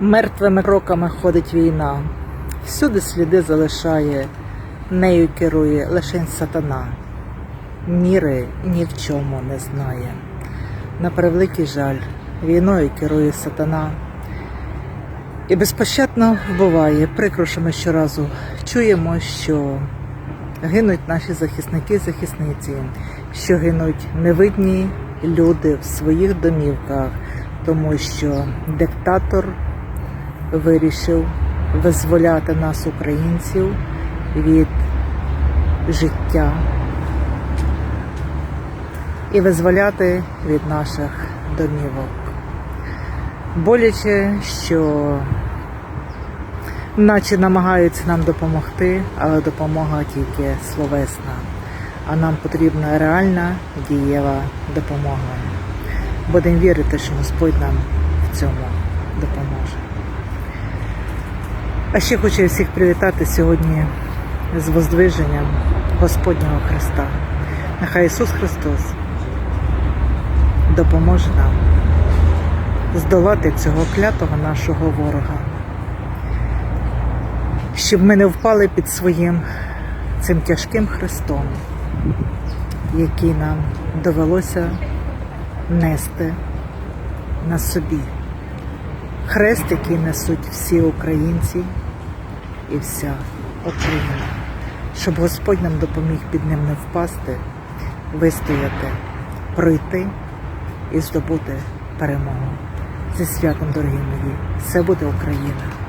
Мертвими кроками ходить війна, всюди сліди залишає, нею керує лише сатана, міри ні в чому не знає. На превеликий жаль, війною керує сатана і безпощадно вбиває. Прикро, що ми щоразу чуємо, що гинуть наші захисники, захисниці, що гинуть невидні люди в своїх домівках, тому що диктатор вирішив визволяти нас, українців, від життя і визволяти від наших домівок. Боляче, що наче намагаються нам допомогти, але допомога тільки словесна. А нам потрібна реальна дієва допомога. Будемо вірити, що Господь нам в цьому допоможе. А ще хочу всіх привітати сьогодні з воздвиженням Господнього Христа. Нехай Ісус Христос допоможе нам здолати цього клятого нашого ворога, щоб ми не впали під своїм цим тяжким хрестом, який нам довелося нести на собі. Хрест, який несуть всі українці і вся Україна, щоб Господь нам допоміг під ним не впасти, вистояти, пройти і здобути перемогу. Зі святом, дорогі мої, все буде Україна.